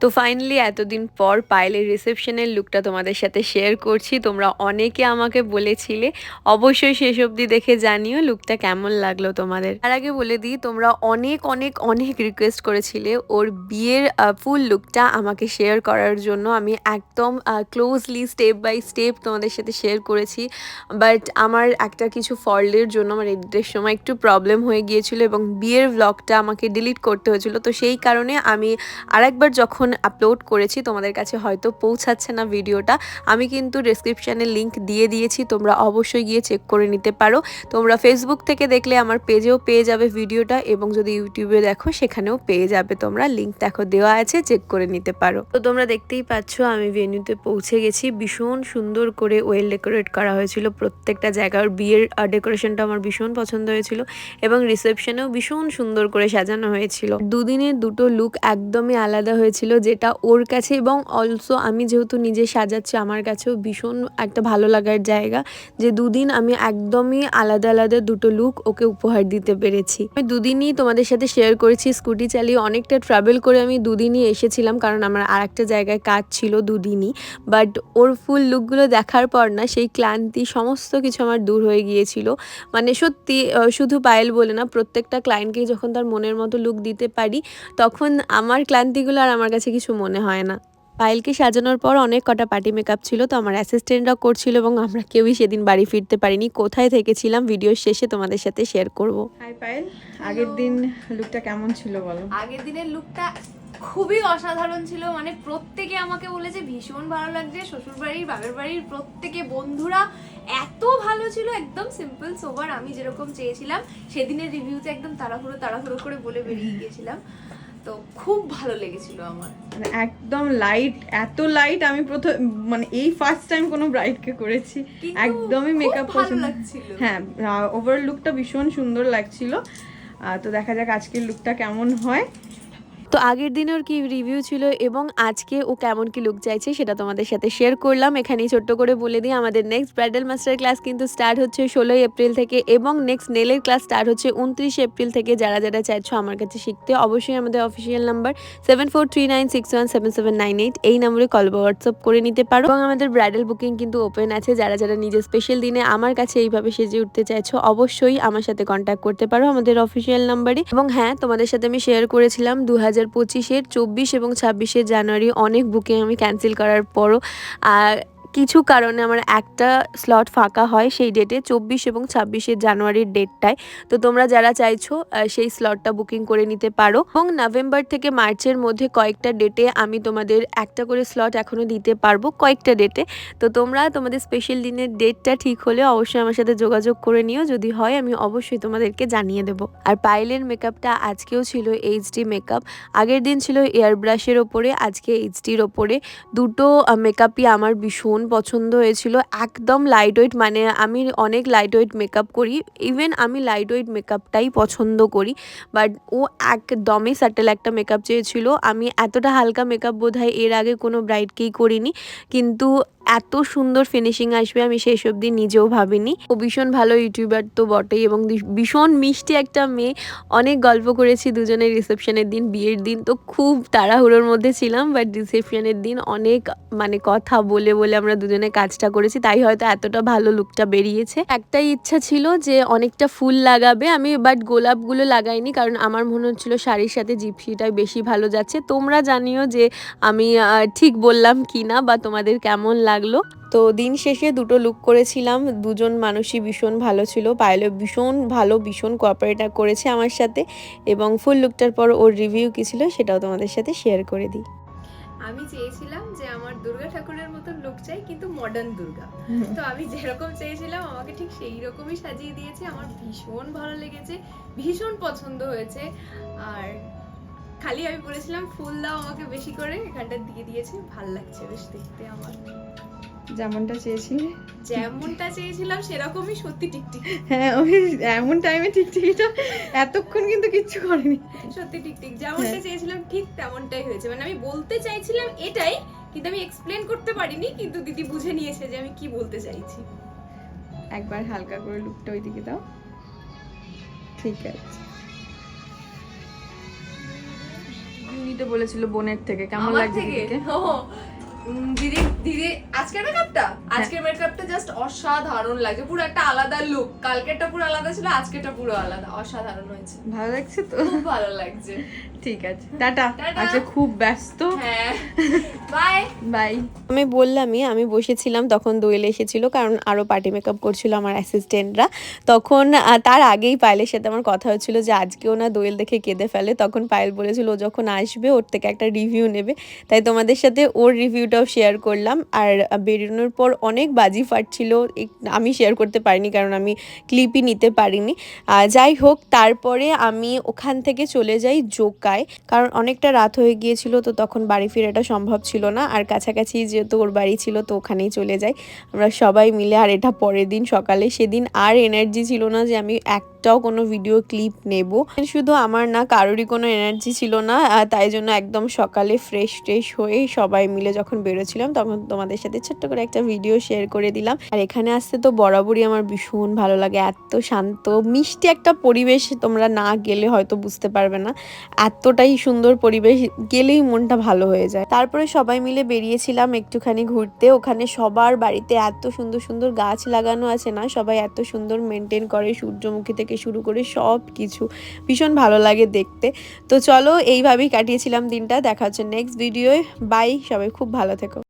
তো ফাইনালি এতদিন পর পায়েলের রিসেপশনের লুকটা তোমাদের সাথে শেয়ার করছি। তোমরা অনেকে আমাকে বলেছিলে, অবশ্যই শেষ অবধি দেখে জানিও লুকটা কেমন লাগল তোমাদের। তার আগে বলে দিই, তোমরা অনেক অনেক অনেক রিকোয়েস্ট করেছিলে ওর বিয়ের ফুল লুকটা আমাকে শেয়ার করার জন্য। আমি একদম ক্লোজলি স্টেপ বাই স্টেপ তোমাদের সাথে শেয়ার করেছি। বাট আমার একটা কিছু ফল্টের জন্য আমার এডিটের সময় একটু প্রবলেম হয়ে গিয়েছিল এবং বিয়ের ব্লগটা আমাকে ডিলিট করতে হয়েছিল। তো সেই কারণে আমি আরেকবার যখন আপলোড করেছি, তোমাদের কাছে হয়তো পৌঁছাচ্ছে না ভিডিওটা। আমি কিন্তু ডিসক্রিপশানে লিংক দিয়ে দিয়েছি, তোমরা অবশ্যই গিয়ে চেক করে নিতে পারো। তোমরা ফেসবুক থেকে দেখলে আমার পেজেও পেয়ে যাবে ভিডিওটা এবং যদি ইউটিউবে দেখো, সেখানেও পেয়ে যাবে তোমরা। লিংক দেখো, দেওয়া আছে চেক করে নিতে পারো। তো তোমরা দেখতেই পাচ্ছ, আমি ভেন্যুতে পৌঁছে গেছি। ভীষণ সুন্দর করে ওয়েল ডেকোরেট করা হয়েছিল। প্রত্যেকটা জায়গার বিয়ের ডেকোরেশনটা আমার ভীষণ পছন্দ হয়েছিল এবং রিসেপশনেও ভীষণ সুন্দর করে সাজানো হয়েছিল। দুদিনের দুটো লুক একদমই আলাদা হয়েছিল। যেটা ওর কাছে এবং অলসো আমি যেহেতু নিজে সাজাচ্ছি, আমার কাছেও ভীষণ একটা ভালো লাগার জায়গা যে দুদিন আমি একদমই আলাদা আলাদা দুটো লুক ওকে উপহার দিতে পেরেছি। আমি দুদিনই তোমাদের সাথে শেয়ার করেছি স্কুটি চালিয়ে অনেকটা ট্রাভেল করে আমি দুদিনই এসেছিলাম কারণ আমার আর একটা জায়গায় কাজ ছিল দুদিনই। বাট ওর ফুল লুকগুলো দেখার পর না সেই ক্লান্তি সমস্ত কিছু আমার দূর হয়ে গিয়েছিল। মানে সত্যি শুধু পায়েল বলে না, প্রত্যেকটা ক্লায়েন্টকেই যখন তার মনের মতো লুক দিতে পারি, তখন আমার ক্লান্তিগুলো আর আমার কাছে কিছু মনে হয় না। পায়েলকে সাজানোর পর অনেক কটা পার্টি মেকআপ ছিল তো আমার অ্যাসিস্ট্যান্টরাও করছিল এবং আমরা কেউই সেদিন বাড়ি ফিরতে পারিনি। কোথায় থেকেছিলাম ভিডিও শেষে তোমাদের সাথে শেয়ার করব। হাই পায়েল আগের দিন লুকটা কেমন ছিল বলো? আগের দিনের লুকটা খুবই অসাধারণ ছিল মানে প্রত্যেকে আমাকে বলেছে ভীষণ ভালো লাগছে শ্বশুর বাড়ির বাপের বাড়ির প্রত্যেকে বন্ধুরা এত ভালো ছিল একদম সিম্পল সোবার আমি যেরকম চেয়েছিলাম সেদিনের রিভিউতে একদম তাড়াহুড়ো তাড়াহুড়ো করে বলে বেরিয়ে গিয়েছিলাম। তো খুব ভালো লেগেছিল আমার। মানে একদম লাইট এত লাইট আমি প্রথম মানে এই ফার্স্ট টাইম কোনো ব্রাইডকে করেছি একদমই মেকআপ পছন্দ হ্যাঁ ওভার লুকটা ভীষণ সুন্দর লাগছিল। তো দেখা যাক আজকের লুকটা কেমন হয়। তো আগের দিন ওর কি রিভিউ ছিল এবং আজকে ও কেমন কি লুক চাইছে সেটা তোমাদের সাথে শেয়ার করলাম। এখানেই ছোট্ট করে বলে দিই, আমাদের নেক্সট ব্রাইডাল মাস্টার ক্লাস কিন্তু স্টার্ট হচ্ছে ষোলোই এপ্রিল থেকে এবং নেক্সট নেলের ক্লাস স্টার্ট হচ্ছে উনত্রিশ এপ্রিল থেকে। যারা যারা চাইছো আমার কাছে শিখতে অবশ্যই আমাদের official number seven four nine six one seven seven nine eight এই নম্বরে কল বা হোয়াটসঅ্যাপ করে নিতে পারো। এবং আমাদের ব্রাইডাল বুকিং কিন্তু ওপেন আছে, যারা যারা নিজের স্পেশাল দিনে আমার কাছে এইভাবে সেজে উঠতে চাইছো অবশ্যই আমার সাথে কন্ট্যাক্ট করতে পারো আমাদের অফিসিয়াল নাম্বারে এবং হ্যাঁ তোমাদের সাথে আমি শেয়ার করেছিলাম দু হাজার পঁচিশের চব্বিশ এবং ছাব্বিশে জানুয়ারি অনেক বুকিং আমি ক্যান্সেল করার পরও। আর কিছু কারণে আমার একটা স্লট ফাঁকা হয় সেই ডেটে চব্বিশ এবং ছাব্বিশে জানুয়ারির ডেটটায় তো তোমরা যারা চাইছো সেই স্লটটা বুকিং করে নিতে পারো। এবং নভেম্বর থেকে মার্চের মধ্যে কয়েকটা ডেটে আমি তোমাদের একটা করে স্লট এখনও দিতে পারব, কয়েকটা ডেটে তো তোমরা তোমাদের স্পেশাল দিনের ডেটটা ঠিক হলে অবশ্যই আমার সাথে যোগাযোগ করে নিও। যদি হয়, আমি অবশ্যই তোমাদেরকে জানিয়ে দেবো। আর পাইলের মেকআপটা আজকেও ছিল এইচডি মেকআপ আগের দিন ছিল এয়ার ব্রাশের ওপরে, আজকে এইচডির ওপরে। দুটো মেকআপই আমার ভীষণ পছন্দ হয়েছিল, একদম লাইট ওয়েট মানে আমি অনেক লাইট ওয়েট মেকআপ করি ইভেন আমি লাইট ওয়েট মেকআপটাই পছন্দ করি বাট ও একদমই স্যাটেল একটা মেকআপ চেয়েছিল। আমি এতটা হালকা মেকআপ বোধহয় এর আগে কোনো ব্রাইডকেই করিনি, কিন্তু এত সুন্দর ফিনিশিং আসবে, আমি সেই সব দিন নিজেও ভাবিনি। ও ভীষণ ভালো ইউটিউবার তো বটেই এবং ভীষণ মিষ্টি একটা মেয়ে। অনেক গল্প করেছি দুজনের রিসেপশনের দিন, বিয়ের দিন। তো খুব তাড়াহুড়োর মধ্যে ছিলাম বাট রিসেপশনের দিন অনেক মানে কথা বলে বলে আমরা দুজনে কাজটা করেছি। তাই হয়তো এতটা ভালো লুকটা বেরিয়েছে। একটাই ইচ্ছা ছিল যে অনেকটা ফুল লাগাবে। আমি বাট গোলাপগুলো লাগাইনি, কারণ আমার মনে হচ্ছিল শাড়ির সাথে জিপসিটাই বেশি ভালো যাচ্ছে। তোমরা জানিও যে আমি ঠিক বললাম কি না বা তোমাদের কেমন লাগল। তো দিন শেষে দুটো লুক করেছিলাম। দুজন মানুষই ভীষণ ভালো ছিল। পায়েলও ভীষণ ভালো ভীষণ কোঅপারেট করেছে আমার সাথে এবং ফুল লুকটার পর ওর রিভিউ কী ছিল সেটাও তোমাদের সাথে শেয়ার করে দিই। আমি চেয়েছিলাম যে আমার দুর্গা ঠাকুরের মতো লুক চাই কিন্তু মডার্ন দুর্গা। তো আমি যেরকম চেয়েছিলাম আমাকে ঠিক সেই রকমই সাজিয়ে দিয়েছে। আমার ভীষণ ভালো লেগেছে ভীষণ পছন্দ হয়েছে। আর খালি আমি বলেছিলাম ফুল দাও আমাকে বেশি করে। এখানটা দিয়ে দিয়েছে। ভালো লাগছে বেশ দেখতে আমার। যেমনটা চেয়েছিলে। যেমনটা চেয়েছিলাম সেরকমই সত্যি টিকটিক। হ্যাঁ ওই এমন টাইমে টিকটিকিটা এতক্ষণ কিন্তু কিচ্ছু করেনি। সত্যি টিকটিক। যেমনটা হ্যাঁ। চেয়েছিলাম ঠিক তেমনটাই হয়েছে। মানে আমি বলতে চাইছিলাম এটাই কিন্তু আমি এক্সপ্লেন করতে পারিনি কিন্তু দিদি বুঝে নিয়েছে যে আমি কি বলতে চাইছি। একবার হালকা করে লুকটা ওইদিকে দাও। ঠিক আছে। নিতে বলেছিল বোনের থেকে। কেমন লাগছে দিদি দিদি আজকের মেকআপটা আজকের মেকআপটা জাস্ট অসাধারণ লাগছে পুরো একটা আলাদা লুক কালকেরটা পুরো আলাদা ছিল আজকেরটা পুরো আলাদা অসাধারণ হয়েছে। ভালো লাগছে তো? খুব ভালো লাগছে। ঠিক আছে টাটা। আজকে খুব ব্যস্ত। হ্যাঁ। বাই বাই আমি বললামই আমি বসেছিলাম তখন দোয়েল এসেছিল কারণ আরও পার্টি মেকআপ করছিল আমার অ্যাসিস্ট্যান্টরা তখন তার আগেই পায়েলের সাথে আমার কথা হচ্ছিল যে আজকেও না দোয়েল দেখে কেঁদে ফেলে। তখন পায়েল বলেছিল ও যখন আসবে ওর থেকে একটা রিভিউ নেবে। তাই তোমাদের সাথে ওর রিভিউটাও শেয়ার করলাম। আর বেরোনোর পর অনেক বাজি ফাটছিল। আমি শেয়ার করতে পারিনি কারণ আমি ক্লিপই নিতে পারিনি। যাই হোক, তারপরে আমি ওখান থেকে চলে যাই জোকায়। কারণ অনেকটা রাত হয়ে গিয়েছিল, তো তখন বাড়ি ফেরাটা সম্ভব ছিল না। আর কাছাকাছি যেহেতু ওর বাড়ি ছিল, তো ওখানেই চলে যাই। আমরা সবাই মিলে, আর এটা পরের দিন সকালে। সেদিন আর এনার্জি ছিল না যে আমি এক একটাও কোনো ভিডিও ক্লিপ নেব। শুধু আমার না, কারোরই কোনো এনার্জি ছিল না। তাই জন্য একদম সকালে ফ্রেশ ট্রেশ হয়ে সবাই মিলে যখন বেরোছিলাম তখন তোমাদের সাথে ছোট্ট করে একটা ভিডিও শেয়ার করে দিলাম। আর এখানে আসতে তো বরাবরই আমার ভীষণ ভালো লাগে, এত শান্ত, মিষ্টি একটা পরিবেশ তোমরা না গেলে হয়তো বুঝতে পারবে না। এতটাই সুন্দর পরিবেশ, গেলেই মনটা ভালো হয়ে যায়। তারপরে সবাই মিলে বেরিয়েছিলাম একটুখানি ঘুরতে, ওখানে সবার বাড়িতে এত সুন্দর সুন্দর গাছ লাগানো আছে না, সবাই এত সুন্দর মেনটেন করে, সূর্যমুখী থেকে শুরু করে সব কিছু ভীষণ ভালো লাগে দেখতে। তো চলো, এইভাবেই কাটিয়েছিলাম দিনটা, দেখা হচ্ছে নেক্সট ভিডিওয়ে বাই সবাই খুব ভালো থেকো